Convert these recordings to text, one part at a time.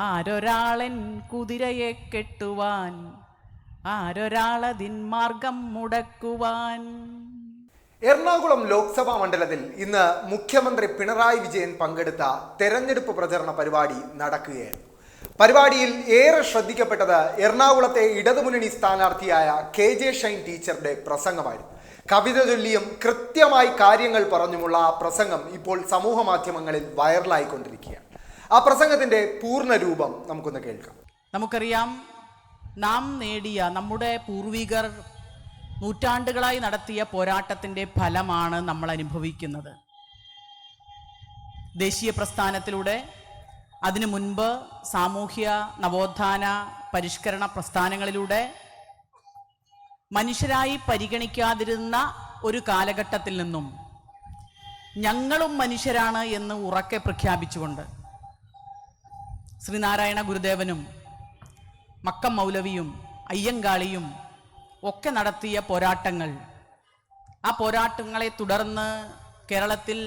ആരൊരാളൻ കുതിരയെ കെട്ടുവാൻ? ആരൊരാളതിൻ മാർഗം മുടക്കുവാൻ? എറണാകുളം ലോക്സഭാ മണ്ഡലത്തിൽ ഇന്ന് മുഖ്യമന്ത്രി പിണറായി വിജയൻ പങ്കെടുത്ത തെരഞ്ഞെടുപ്പ് പ്രചരണ പരിപാടി നടക്കുകയായിരുന്നു പരിപാടിയിൽ ഏറെ ശ്രദ്ധിക്കപ്പെട്ടത് എറണാകുളത്തെ ഇടതുമുന്നണി സ്ഥാനാർത്ഥിയായ കെ ജെ ഷൈൻ ടീച്ചറുടെ പ്രസംഗമായിരുന്നു. കവിത ചൊല്ലിയും കൃത്യമായി കാര്യങ്ങൾ പറഞ്ഞുമുള്ള ആ പ്രസംഗം ഇപ്പോൾ സമൂഹ മാധ്യമങ്ങളിൽ വൈറലായിക്കൊണ്ടിരിക്കുകയാണ്. ആ പ്രസംഗത്തിന്റെ പൂർണ രൂപം നമുക്കൊന്ന് കേൾക്കാം. നമുക്കറിയാം നാം നേടിയ നമ്മുടെ പൂർവികർ നൂറ്റാണ്ടുകളായി നടത്തിയ പോരാട്ടത്തിന്റെ ഫലമാണ് നമ്മൾ അനുഭവിക്കുന്നത്. ദേശീയ പ്രസ്ഥാനത്തിലൂടെ അതിനു മുൻപ് സാമൂഹ്യ നവോത്ഥാന പരിഷ്കരണ പ്രസ്ഥാനങ്ങളിലൂടെ മനുഷ്യരായി പരിഗണിക്കാതിരുന്ന ഒരു കാലഘട്ടത്തിൽ നിന്നും ഞങ്ങളും മനുഷ്യരാണ് എന്ന് ഉറക്കെ പ്രഖ്യാപിച്ചുകൊണ്ട് ശ്രീനാരായണ ഗുരുദേവനും മക്കം മൗലവിയും അയ്യങ്കാളിയും ഒക്കെ നടത്തിയ പോരാട്ടങ്ങൾ. ആ പോരാട്ടങ്ങളെ തുടർന്ന് കേരളത്തിൽ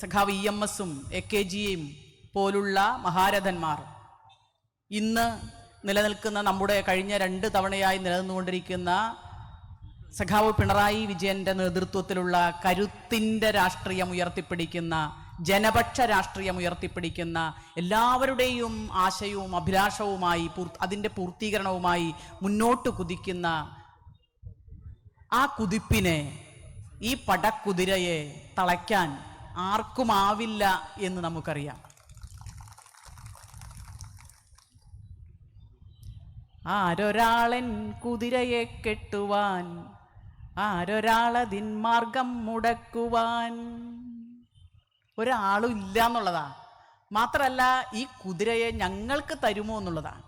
സഖാവ് ഇ എം എസും എ കെ ജിയും പോലുള്ള മഹാരഥന്മാർ ഇന്ന് നിലനിൽക്കുന്ന നമ്മുടെ കഴിഞ്ഞ രണ്ട് തവണയായി നിലനിന്നുകൊണ്ടിരിക്കുന്ന സഖാവ് പിണറായി വിജയന്റെ നേതൃത്വത്തിലുള്ള കരുത്തിന്റെ രാഷ്ട്രീയം ഉയർത്തിപ്പിടിക്കുന്ന ജനപക്ഷ രാഷ്ട്രീയം ഉയർത്തിപ്പിടിക്കുന്ന എല്ലാവരുടെയും ആശയവും അഭിലാഷവുമായി അതിന്റെ പൂർത്തീകരണവുമായി മുന്നോട്ട് കുതിക്കുന്ന ആ കുതിപ്പിനെ ഈ പടക്കുതിരയെ തളയ്ക്കാൻ ആർക്കുമാവില്ല എന്ന് നമുക്കറിയാം. ആരൊരാളൻ കുതിരയെ കെട്ടുവാൻ ആരൊരാളതിൻ മാർഗം മുടക്കുവാൻ ഒരാളും ഇല്ല എന്നുള്ളതാ മാത്രമല്ല ഈ കുതിരയെ ഞങ്ങൾക്ക് തരുമോ എന്നുള്ളതാണ്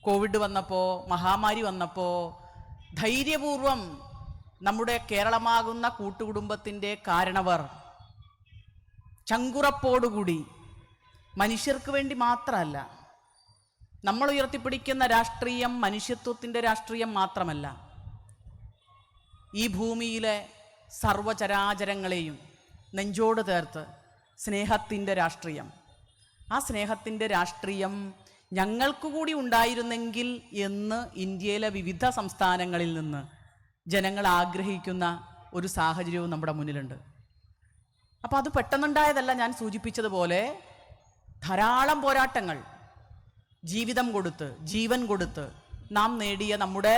കോവിഡ് വന്നപ്പോൾ മഹാമാരി വന്നപ്പോൾ ധൈര്യപൂർവം നമ്മുടെ കേരളമാകുന്ന കൂട്ടുകുടുംബത്തിന്റെ കാരണവർ ചങ്കുറപ്പോടുകൂടി മനുഷ്യർക്ക് വേണ്ടി മാത്രമല്ല നമ്മൾ ഉയർത്തിപ്പിടിക്കുന്ന രാഷ്ട്രീയം മനുഷ്യത്വത്തിന്റെ രാഷ്ട്രീയം മാത്രമല്ല ഈ ഭൂമിയിലെ സർവചരാചരങ്ങളെയും നെഞ്ചോട് ചേർത്ത് സ്നേഹത്തിന്റെ രാഷ്ട്രീയം. ആ സ്നേഹത്തിന്റെ രാഷ്ട്രീയം ഞങ്ങൾക്ക് കൂടി ഉണ്ടായിരുന്നെങ്കിൽ എന്ന് ഇന്ത്യയിലെ വിവിധ സംസ്ഥാനങ്ങളിൽ നിന്ന് ജനങ്ങൾ ആഗ്രഹിക്കുന്ന ഒരു സാഹചര്യവും നമ്മുടെ മുന്നിലുണ്ട്. അപ്പോൾ അത് പെട്ടെന്നുണ്ടായതല്ല ഞാൻ സൂചിപ്പിച്ചതുപോലെ ധാരാളം പോരാട്ടങ്ങൾ ജീവിതം കൊടുത്ത് ജീവൻ കൊടുത്ത് നാം നേടിയ നമ്മുടെ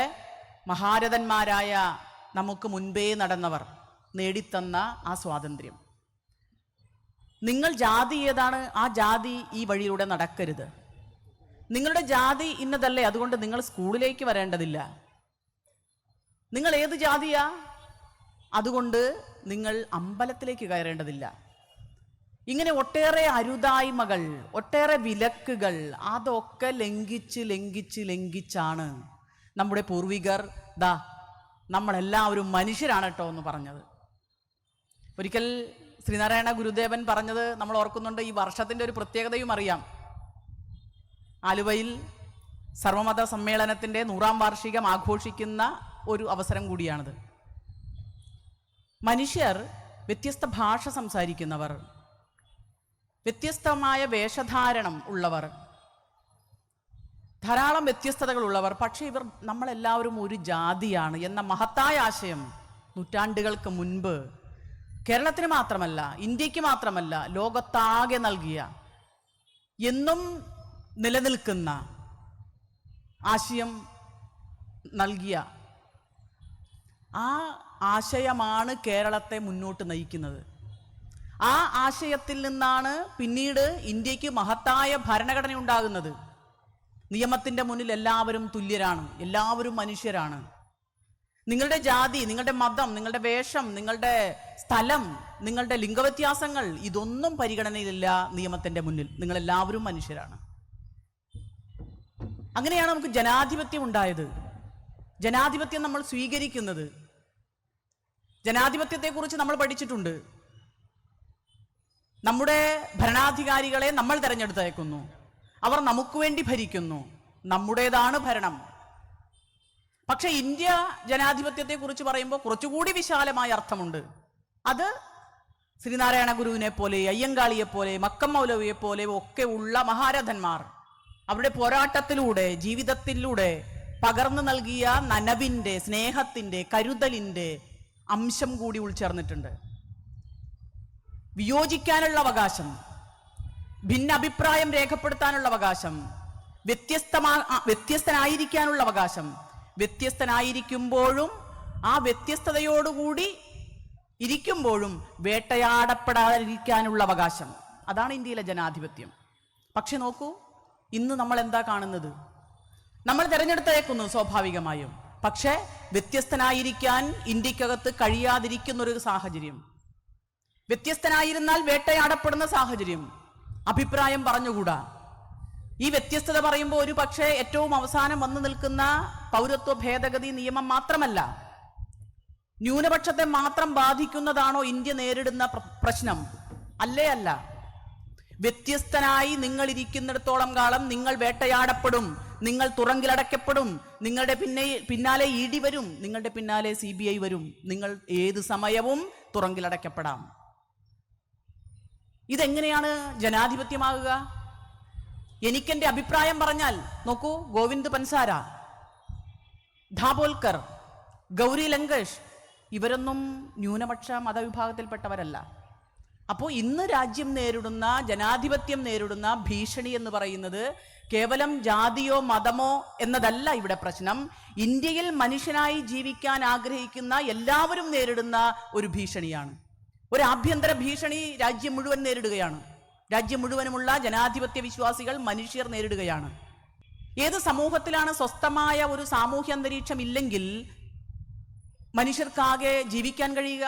മഹാരഥന്മാരായ നമുക്ക് മുൻപേ നടന്നവർ നേടിത്തന്ന ആ സ്വാതന്ത്ര്യം. നിങ്ങൾ ജാതി ഏതാണ് ആ ജാതി ഈ വഴിയിലൂടെ നടക്കരുത്. നിങ്ങളുടെ ജാതി ഇന്നതല്ലേ അതുകൊണ്ട് നിങ്ങൾ സ്കൂളിലേക്ക് വരേണ്ടതില്ല. നിങ്ങൾ ഏത് ജാതിയാ? അതുകൊണ്ട് നിങ്ങൾ അമ്പലത്തിലേക്ക് കയറേണ്ടതില്ല. ഇങ്ങനെ ഒട്ടേറെ അരുതായ്മകൾ ഒട്ടേറെ വിലക്കുകൾ അതൊക്കെ ലംഘിച്ച് ലംഘിച്ച് ലംഘിച്ചാണ് നമ്മുടെ പൂർവികർ ദാ നമ്മളെല്ലാവരും മനുഷ്യരാണ് കേട്ടോ എന്ന് പറഞ്ഞത്. ഒരിക്കൽ ശ്രീനാരായണ ഗുരുദേവൻ പറഞ്ഞത് നമ്മൾ ഓർക്കുന്നുണ്ട് ഈ വർഷത്തിന്റെ ഒരു പ്രത്യേകതയും അറിയാം. ആലുവയിൽ സർവമത സമ്മേളനത്തിന്റെ നൂറാം വാർഷികം ആഘോഷിക്കുന്ന ഒരു അവസരം കൂടിയാണിത്. മനുഷ്യർ വ്യത്യസ്ത ഭാഷ സംസാരിക്കുന്നവർ വ്യത്യസ്തമായ വേഷധാരണം ഉള്ളവർ ധാരാളം വ്യത്യസ്തതകളുള്ളവർ പക്ഷേ ഇവർ നമ്മളെല്ലാവരും ഒരു ജാതിയാണ് എന്ന മഹത്തായ ആശയം നൂറ്റാണ്ടുകൾക്ക് മുൻപ് കേരളത്തിന് മാത്രമല്ല ഇന്ത്യയ്ക്ക് മാത്രമല്ല ലോകത്താകെ നൽകിയ എന്നും നിലനിൽക്കുന്ന ആശയം നൽകിയ ആ ആശയമാണ് കേരളത്തെ മുന്നോട്ട് നയിക്കുന്നത്. ആ ആശയത്തിൽ നിന്നാണ് പിന്നീട് ഇന്ത്യയ്ക്ക് മഹത്തായ ഭരണഘടന ഉണ്ടാകുന്നത്. നിയമത്തിന്റെ മുന്നിൽ എല്ലാവരും തുല്യരാണ് എല്ലാവരും മനുഷ്യരാണ്. നിങ്ങളുടെ ജാതി നിങ്ങളുടെ മതം നിങ്ങളുടെ വേഷം നിങ്ങളുടെ സ്ഥലം നിങ്ങളുടെ ലിംഗവ്യത്യാസങ്ങൾ ഇതൊന്നും പരിഗണനയിലില്ല നിയമത്തിന്റെ മുന്നിൽ. നിങ്ങൾ എല്ലാവരും മനുഷ്യരാണ്. അങ്ങനെയാണ് നമുക്ക് ജനാധിപത്യം ഉണ്ടായത്. ജനാധിപത്യം നമ്മൾ സ്വീകരിക്കുന്നത്. ജനാധിപത്യത്തെക്കുറിച്ച് നമ്മൾ പഠിച്ചിട്ടുണ്ട്. നമ്മുടെ ഭരണാധികാരികളെ നമ്മൾ തിരഞ്ഞെടുത്തയക്കുന്നു. അവർ നമുക്ക് വേണ്ടി ഭരിക്കുന്നു. നമ്മുടേതാണ് ഭരണം. പക്ഷെ ഇന്ത്യ ജനാധിപത്യത്തെ കുറിച്ച് പറയുമ്പോൾ കുറച്ചുകൂടി വിശാലമായ അർത്ഥമുണ്ട്. അത് ശ്രീനാരായണ ഗുരുവിനെ പോലെ അയ്യങ്കാളിയെ പോലെ മക്കം മൗലവിയെ പോലെ ഒക്കെ ഉള്ള മഹാരഥന്മാർ അവരുടെ പോരാട്ടത്തിലൂടെ ജീവിതത്തിലൂടെ പകർന്നു നൽകിയ നനവിന്റെ സ്നേഹത്തിന്റെ കരുതലിന്റെ അംശം കൂടി ഉൾച്ചേർന്നിട്ടുണ്ട്. വിയോജിക്കാനുള്ള അവകാശം ഭിന്നഭിപ്രായം രേഖപ്പെടുത്താനുള്ള അവകാശം വ്യത്യസ്തമാ വ്യത്യസ്തനായിരിക്കാനുള്ള അവകാശം വ്യത്യസ്തനായിരിക്കുമ്പോഴും ആ വ്യത്യസ്തതയോടുകൂടി ഇരിക്കുമ്പോഴും വേട്ടയാടപ്പെടാതിരിക്കാനുള്ള അവകാശം. അതാണ് ഇന്ത്യയിലെ ജനാധിപത്യം. പക്ഷെ നോക്കൂ ഇന്ന് നമ്മൾ എന്താ കാണുന്നത്? നമ്മൾ തിരഞ്ഞെടുത്തേക്കുന്നു സ്വാഭാവികമായും. പക്ഷേ വ്യത്യസ്തനായിരിക്കാൻ ഇന്ത്യക്കകത്ത് കഴിയാതിരിക്കുന്ന ഒരു സാഹചര്യം. വ്യത്യസ്തനായിരുന്നാൽ വേട്ടയാടപ്പെടുന്ന സാഹചര്യം. അഭിപ്രായം പറഞ്ഞുകൂടാ. ഈ വ്യത്യസ്തത പറയുമ്പോൾ ഒരു പക്ഷേ ഏറ്റവും അവസാനം വന്നു നിൽക്കുന്ന പൗരത്വ ഭേദഗതി നിയമം മാത്രമല്ല ന്യൂനപക്ഷത്തെ മാത്രം ബാധിക്കുന്നതാണോ ഇന്ത്യ നേരിടുന്ന പ്രശ്നം? അല്ലേ അല്ല. വ്യത്യസ്തനായി നിങ്ങൾ ഇരിക്കുന്നിടത്തോളം കാലം നിങ്ങൾ വേട്ടയാടപ്പെടും നിങ്ങൾ തുറങ്കിലടയ്ക്കപ്പെടും നിങ്ങളുടെ പിന്നെ പിന്നാലെ ഇ ഡി വരും നിങ്ങളുടെ പിന്നാലെ സി ബി ഐ വരും നിങ്ങൾ ഏത് സമയവും തുറങ്കിലടയ്ക്കപ്പെടാം. ഇതെങ്ങനെയാണ് ജനാധിപത്യമാകുക? എനിക്കെന്റെ അഭിപ്രായം പറഞ്ഞാൽ നോക്കൂ ഗോവിന്ദ് പൻസാര ധാബോൽക്കർ ഗൗരി ലങ്കേഷ് ഇവരൊന്നും ന്യൂനപക്ഷ മതവിഭാഗത്തിൽപ്പെട്ടവരല്ല. അപ്പോൾ ഇന്ന് രാജ്യം നേരിടുന്ന ജനാധിപത്യം നേരിടുന്ന ഭീഷണി എന്ന് പറയുന്നത് കേവലം ജാതിയോ മതമോ എന്നതല്ല ഇവിടെ പ്രശ്നം. ഇന്ത്യയിൽ മനുഷ്യനായി ജീവിക്കാൻ ആഗ്രഹിക്കുന്ന എല്ലാവരും നേരിടുന്ന ഒരു ഭീഷണിയാണ്. ഒരു ആഭ്യന്തര ഭീഷണി രാജ്യം മുഴുവൻ നേരിടുകയാണ്. രാജ്യം മുഴുവനുമുള്ള ജനാധിപത്യ വിശ്വാസികൾ മനുഷ്യർ നേരിടുകയാണ്. ഏത് സമൂഹത്തിലാണ് സ്വസ്ഥമായ ഒരു സാമൂഹ്യ അന്തരീക്ഷം ഇല്ലെങ്കിൽ മനുഷ്യർക്കാകെ ജീവിക്കാൻ കഴിയുക?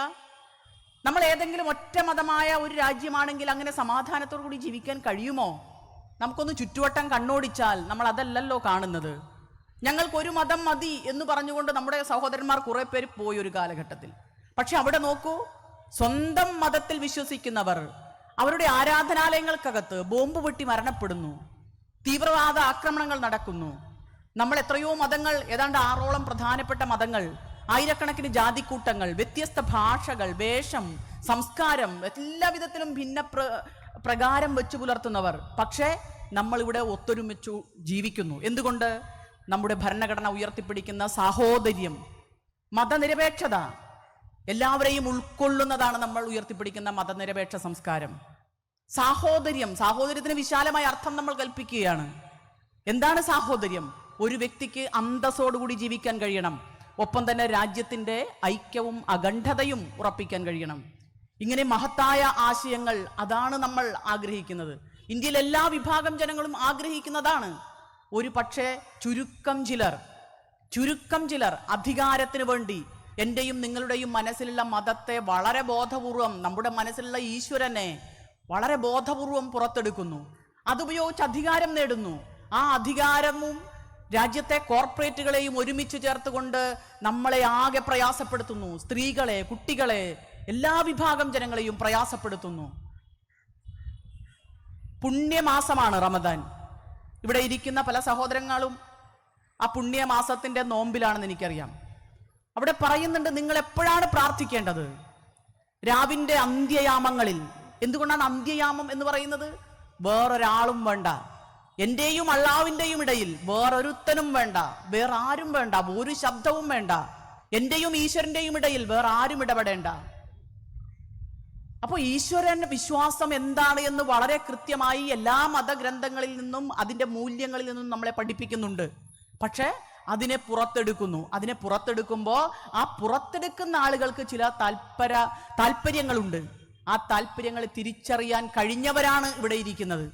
നമ്മൾ ഏതെങ്കിലും ഒറ്റ മതമായ ഒരു രാജ്യമാണെങ്കിൽ അങ്ങനെ സമാധാനത്തോടു കൂടി ജീവിക്കാൻ കഴിയുമോ? നമുക്കൊന്ന് ചുറ്റുവട്ടം കണ്ണോടിച്ചാൽ നമ്മൾ അതല്ലല്ലോ കാണുന്നത്. ഞങ്ങൾക്ക് ഒരു മതം മതി എന്ന് പറഞ്ഞുകൊണ്ട് നമ്മുടെ സഹോദരന്മാർ കുറേ പേര് പോയി ഒരു കാലഘട്ടത്തിൽ. പക്ഷെ അവിടെ നോക്കൂ സ്വന്തം മതത്തിൽ വിശ്വസിക്കുന്നവർ അവരുടെ ആരാധനാലയങ്ങൾക്കകത്ത് ബോംബ് പൊട്ടി മരണപ്പെടുന്നു. തീവ്രവാദ ആക്രമണങ്ങൾ നടക്കുന്നു. നമ്മൾ എത്രയോ മതങ്ങൾ ഏതാണ്ട് ആറോളം പ്രധാനപ്പെട്ട മതങ്ങൾ ആയിരക്കണക്കിന് ജാതിക്കൂട്ടങ്ങൾ വ്യത്യസ്ത ഭാഷകൾ വേഷം സംസ്കാരം എല്ലാ വിധത്തിലും ഭിന്ന പ്ര പ്രകാരം വെച്ചു പുലർത്തുന്നവർ. പക്ഷേ നമ്മളിവിടെ ഒത്തൊരുമിച്ചു ജീവിക്കുന്നു. എന്തുകൊണ്ട്? നമ്മുടെ ഭരണഘടന ഉയർത്തിപ്പിടിക്കുന്ന സാഹോദര്യം മതനിരപേക്ഷത എല്ലാവരെയും ഉൾക്കൊള്ളുന്നതാണ് നമ്മൾ ഉയർത്തിപ്പിടിക്കുന്ന മതനിരപേക്ഷ സംസ്കാരം. സാഹോദര്യം സാഹോദര്യത്തിന് വിശാലമായ അർത്ഥം നമ്മൾ കൽപ്പിക്കുകയാണ്. എന്താണ് സാഹോദര്യം? ഒരു വ്യക്തിക്ക് അന്തസ്സോടുകൂടി ജീവിക്കാൻ കഴിയണം. ഒപ്പം തന്നെ രാജ്യത്തിന്റെ ഐക്യവും അഖണ്ഡതയും ഉറപ്പിക്കാൻ കഴിയണം. ഇങ്ങനെ മഹത്തായ ആശയങ്ങൾ അതാണ് നമ്മൾ ആഗ്രഹിക്കുന്നത്. ഇന്ത്യയിൽ എല്ലാ വിഭാഗം ജനങ്ങളും ആഗ്രഹിക്കുന്നതാണ്. ഒരു പക്ഷേ ചുരുക്കം ചിലർ ചുരുക്കം ചിലർ അധികാരത്തിന് വേണ്ടി എന്റെയും നിങ്ങളുടെയും മനസ്സിലുള്ള മതത്തെ വളരെ ബോധപൂർവം നമ്മുടെ മനസ്സിലുള്ള ഈശ്വരനെ വളരെ ബോധപൂർവം പുറത്തെടുക്കുന്നു. അതുപയോഗിച്ച് അധികാരം നേടുന്നു. ആ അധികാരവും രാജ്യത്തെ കോർപ്പറേറ്റുകളെയും ഒരുമിച്ച് ചേർത്തുകൊണ്ട് നമ്മളെ ആകെ പ്രയാസപ്പെടുത്തുന്നു. സ്ത്രീകളെ കുട്ടികളെ എല്ലാ വിഭാഗം ജനങ്ങളെയും പ്രയാസപ്പെടുത്തുന്നു. പുണ്യമാസമാണ് റമദാൻ. ഇവിടെ ഇരിക്കുന്ന പല സഹോദരങ്ങളും ആ പുണ്യമാസത്തിന്റെ നോമ്പിലാണെന്ന് എനിക്കറിയാം. അവിടെ പറയുന്നുണ്ട് നിങ്ങൾ എപ്പോഴാണ് പ്രാർത്ഥിക്കേണ്ടത്? രാവിന്റെ അന്ത്യയാമങ്ങളിൽ. എന്തുകൊണ്ടാണ് അന്ത്യയാമം എന്ന് പറയുന്നത്? വേറൊരാളും വേണ്ട. എന്റെയും അള്ളാവിന്റെയും ഇടയിൽ വേറൊരുത്തനും വേണ്ട. വേറെ ആരും വേണ്ട. ഒരു ശബ്ദവും വേണ്ട. എന്റെയും ഈശ്വരന്റെയും ഇടയിൽ വേറെ ആരും ഇടപെടേണ്ട. അപ്പോൾ ഈശ്വരൻ വിശ്വാസം എന്താണ് എന്ന് വളരെ കൃത്യമായി എല്ലാ മതഗ്രന്ഥങ്ങളിൽ നിന്നും അതിന്റെ മൂല്യങ്ങളിൽ നിന്നും നമ്മളെ പഠിപ്പിക്കുന്നുണ്ട്. പക്ഷേ അതിനെ പുറത്തെടുക്കുന്നു. അതിനെ പുറത്തെടുക്കുമ്പോൾ ആ പുറത്തെടുക്കുന്ന ആളുകൾക്ക് ചില താല്പര താല്പര്യങ്ങളുണ്ട് ആ താല്പര്യങ്ങൾ തിരിച്ചറിയാൻ കഴിഞ്ഞവരാണ് ഇവിടെ ഇരിക്കുന്നത്.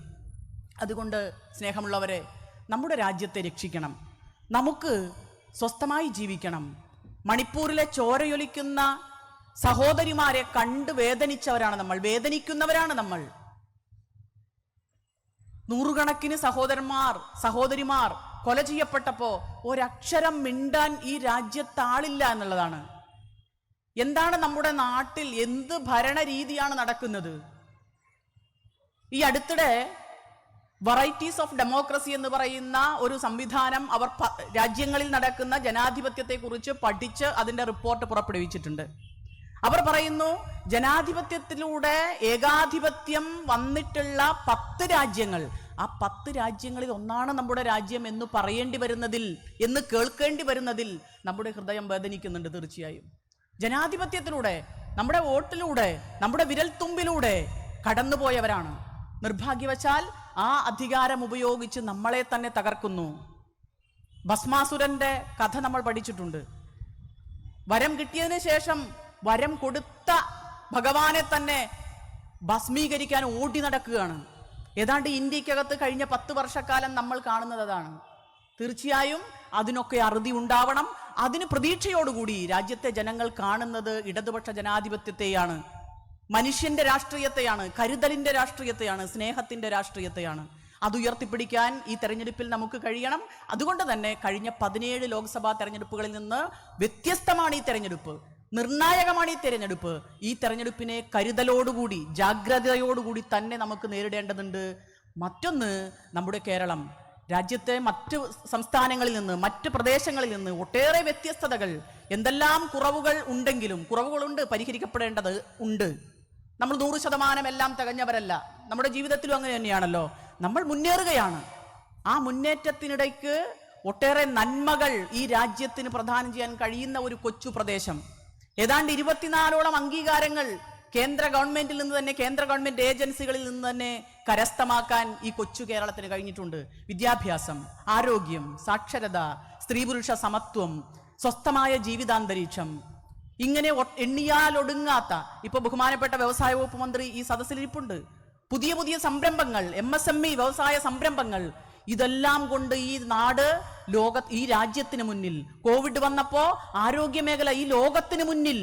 അതുകൊണ്ട് സ്നേഹമുള്ളവരെ നമ്മുടെ രാജ്യത്തെ രക്ഷിക്കണം. നമുക്ക് സ്വസ്ഥമായി ജീവിക്കണം. മണിപ്പൂരിലെ ചോരയൊലിക്കുന്ന സഹോദരിമാരെ കണ്ട് വേദനിച്ചവരാണ് നമ്മൾ. വേദനിക്കുന്നവരാണ് നമ്മൾ. നൂറുകണക്കിന് സഹോദരന്മാർ സഹോദരിമാർ കൊല ചെയ്യപ്പെട്ടപ്പോ ഒരക്ഷരം മിണ്ടാൻ ഈ രാജ്യത്ത് ആളില്ല എന്നുള്ളതാണ്. എന്താണ് നമ്മുടെ നാട്ടിൽ എന്ത് ഭരണരീതിയാണ് നടക്കുന്നത്? ഈ അടുത്തിടെ വെറൈറ്റീസ് ഓഫ് ഡെമോക്രസി എന്ന് പറയുന്ന ഒരു സംവിധാനം അവർ രാജ്യങ്ങളിൽ നടക്കുന്ന ജനാധിപത്യത്തെക്കുറിച്ച് പഠിച്ച് അതിന്റെ റിപ്പോർട്ട് പുറപ്പെടുവിച്ചിട്ടുണ്ട്. അവർ പറയുന്നു ജനാധിപത്യത്തിലൂടെ ഏകാധിപത്യം വന്നിട്ടുള്ള പത്ത് രാജ്യങ്ങൾ ആ പത്ത് രാജ്യങ്ങളിൽ ഒന്നാണ് നമ്മുടെ രാജ്യം എന്ന് പറയേണ്ടി വരുന്നതിൽ എന്ന് കേൾക്കേണ്ടി വരുന്നതിൽ നമ്മുടെ ഹൃദയം വേദനിക്കുന്നുണ്ട് തീർച്ചയായും. ജനാധിപത്യത്തിലൂടെ നമ്മുടെ വോട്ടിലൂടെ നമ്മുടെ വിരൽത്തുമ്പിലൂടെ കടന്നുപോയവരാണ്. നിർഭാഗ്യവശാൽ ആ അധികാരം ഉപയോഗിച്ച് നമ്മളെ തന്നെ തകർക്കുന്നു. ഭസ്മാസുരന്റെ കഥ നമ്മൾ പഠിച്ചിട്ടുണ്ട്. വരം കിട്ടിയതിന് ശേഷം വരം കൊടുത്ത ഭഗവാനെ തന്നെ ഭസ്മീകരിക്കാൻ ഓടി നടക്കുകയാണ്. ഏതാണ്ട് ഇന്ത്യക്കകത്ത് കഴിഞ്ഞ പത്ത് വർഷക്കാലം നമ്മൾ കാണുന്നത് അതാണ്. തീർച്ചയായും അതിനൊക്കെ അറുതി ഉണ്ടാവണം. അതിന് പ്രതീക്ഷയോടുകൂടി രാജ്യത്തെ ജനങ്ങൾ കാണുന്നത് ഇടതുപക്ഷ ജനാധിപത്യത്തെയാണ്. മനുഷ്യന്റെ രാഷ്ട്രീയത്തെയാണ് കരുതലിന്റെ രാഷ്ട്രീയത്തെയാണ് സ്നേഹത്തിന്റെ രാഷ്ട്രീയത്തെയാണ്. അത് ഉയർത്തിപ്പിടിക്കാൻ ഈ തെരഞ്ഞെടുപ്പിൽ നമുക്ക് കഴിയണം. അതുകൊണ്ട് തന്നെ കഴിഞ്ഞ പതിനേഴ് ലോക്സഭാ തെരഞ്ഞെടുപ്പുകളിൽ നിന്ന് വ്യത്യസ്തമാണ് ഈ തെരഞ്ഞെടുപ്പ്. നിർണായകമാണ് ഈ തെരഞ്ഞെടുപ്പ്. ഈ തെരഞ്ഞെടുപ്പിനെ കരുതലോടുകൂടി ജാഗ്രതയോടുകൂടി തന്നെ നമുക്ക് നേരിടേണ്ടതുണ്ട്. മറ്റൊന്ന് നമ്മുടെ കേരളം. രാജ്യത്തെ മറ്റ് സംസ്ഥാനങ്ങളിൽ നിന്ന് മറ്റ് പ്രദേശങ്ങളിൽ നിന്ന് ഒട്ടേറെ വ്യത്യസ്തതകൾ എന്തെല്ലാം കുറവുകൾ ഉണ്ടെങ്കിലും കുറവുകളുണ്ട് പരിഹരിക്കപ്പെടേണ്ടത് ഉണ്ട്. നമ്മൾ നൂറ് ശതമാനം എല്ലാം തികഞ്ഞവരല്ല. നമ്മുടെ ജീവിതത്തിലും അങ്ങനെ തന്നെയാണല്ലോ. നമ്മൾ മുന്നേറുകയാണ്. ആ മുന്നേറ്റത്തിനിടയ്ക്ക് ഒട്ടേറെ നന്മകൾ ഈ രാജ്യത്തിന് പ്രദാനം ചെയ്യാൻ കഴിയുന്ന ഒരു കൊച്ചു പ്രദേശം. ഏതാണ്ട് ഇരുപത്തിനാലോളം അംഗീകാരങ്ങൾ കേന്ദ്ര ഗവൺമെന്റിൽ നിന്ന് തന്നെ കേന്ദ്ര ഗവൺമെന്റ് ഏജൻസികളിൽ നിന്ന് തന്നെ കരസ്ഥമാക്കാൻ ഈ കൊച്ചു കേരളത്തിന് കഴിഞ്ഞിട്ടുണ്ട്. വിദ്യാഭ്യാസം ആരോഗ്യം സാക്ഷരത സ്ത്രീ പുരുഷ സമത്വം സ്വസ്ഥമായ ജീവിതാന്തരീക്ഷം. ഇങ്ങനെ എണ്ണിയാലൊടുങ്ങാത്ത ഇപ്പൊ ബഹുമാനപ്പെട്ട വ്യവസായ വകുപ്പ് മന്ത്രി ഈ സദസ്സിലിരിപ്പുണ്ട് പുതിയ പുതിയ സംരംഭങ്ങൾ എം എസ് എം ഇ വ്യവസായ സംരംഭങ്ങൾ ഇതെല്ലാം കൊണ്ട് ഈ നാട് ലോക ഈ രാജ്യത്തിന് മുന്നിൽ കോവിഡ് വന്നപ്പോ ആരോഗ്യ മേഖല ഈ ലോകത്തിന് മുന്നിൽ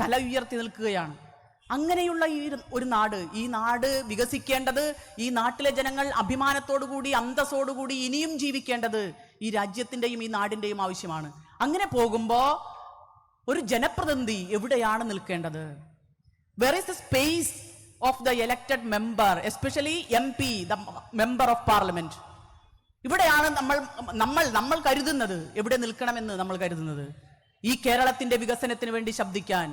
തല ഉയർത്തി നിൽക്കുകയാണ്. അങ്ങനെയുള്ള ഈ ഒരു നാട് ഈ നാട് വികസിക്കേണ്ടത് ഈ നാട്ടിലെ ജനങ്ങൾ അഭിമാനത്തോടുകൂടി അന്തസ്സോടുകൂടി ഇനിയും ജീവിക്കേണ്ടത് ഈ രാജ്യത്തിന്റെയും ഈ നാടിന്റെയും ആവശ്യമാണ്. അങ്ങനെ പോകുമ്പോൾ ഒരു ജനപ്രതിനിധി എവിടെയാണ് നിൽക്കേണ്ടത്? Where is the space of the elected member especially M P the member of parliament ഇവിടെയാണ് നമ്മൾ നമ്മൾ നമ്മൾ കരുതുന്നത്. എവിടെ നിൽക്കണമെന്ന് നമ്മൾ കരുതുന്നത്? ഈ കേരളത്തിന്റെ വികസനത്തിന് വേണ്ടി ശബ്ദിക്കാൻ.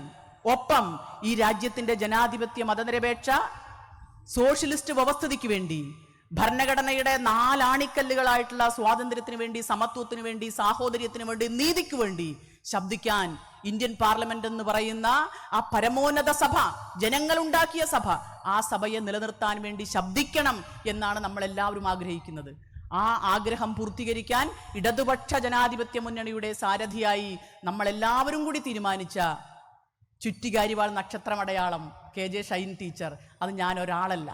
ഒപ്പം ഈ രാജ്യത്തിന്റെ ജനാധിപത്യ മതനിരപേക്ഷ സോഷ്യലിസ്റ്റ് വ്യവസ്ഥിതിക്ക് വേണ്ടി ഭരണഘടനയുടെ നാലാണിക്കല്ലുകളായിട്ടുള്ള സ്വാതന്ത്ര്യത്തിന് വേണ്ടി സമത്വത്തിന് വേണ്ടി സാഹോദര്യത്തിന് വേണ്ടി നീതിക്ക് വേണ്ടി ശബ്ദിക്കാൻ ഇന്ത്യൻ പാർലമെന്റ് എന്ന് പറയുന്ന ആ പരമോന്നത സഭ ജനങ്ങളുണ്ടാക്കിയ സഭ ആ സഭയെ നിലനിർത്താൻ വേണ്ടി ശബ്ദിക്കണം എന്നാണ് നമ്മൾ എല്ലാവരും ആഗ്രഹിക്കുന്നത്. ആ ആഗ്രഹം പൂർത്തീകരിക്കാൻ ഇടതുപക്ഷ ജനാധിപത്യ മുന്നണിയുടെ സാരഥിയായി നമ്മളെല്ലാവരും കൂടി തീരുമാനിച്ച ചുറ്റികാരിവാൾ നക്ഷത്രമടയാളം കെ ജെ ഷൈൻ ടീച്ചർ. അത് ഞാൻ ഒരാളല്ല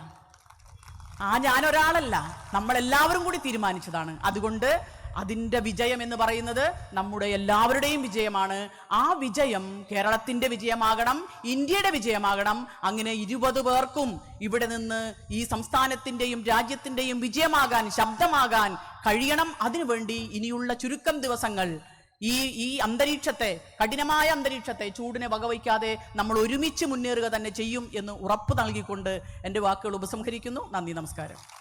ആ ഞാൻ ഒരാളല്ല നമ്മളെല്ലാവരും കൂടി തീരുമാനിച്ചതാണ്. അതുകൊണ്ട് അതിന്റെ വിജയം എന്ന് പറയുന്നത് നമ്മുടെ എല്ലാവരുടെയും വിജയമാണ്. ആ വിജയം കേരളത്തിന്റെ വിജയമാകണം ഇന്ത്യയുടെ വിജയമാകണം. അങ്ങനെ ഇരുപത് പേർക്കും ഇവിടെ നിന്ന് ഈ സംസ്ഥാനത്തിന്റെയും രാജ്യത്തിന്റെയും വിജയമാകാൻ ശബ്ദമാകാൻ കഴിയണം. അതിനുവേണ്ടി ഇനിയുള്ള ചുരുക്കം ദിവസങ്ങൾ ഈ ഈ അന്തരീക്ഷത്തെ കഠിനമായ അന്തരീക്ഷത്തെ ചൂടിനെ വകവയ്ക്കാതെ നമ്മൾ ഒരുമിച്ച് മുന്നേറുക തന്നെ ചെയ്യും എന്ന് ഉറപ്പ് നൽകിക്കൊണ്ട് എന്റെ വാക്കുകൾ ഉപസംഹരിക്കുന്നു. നന്ദി നമസ്കാരം.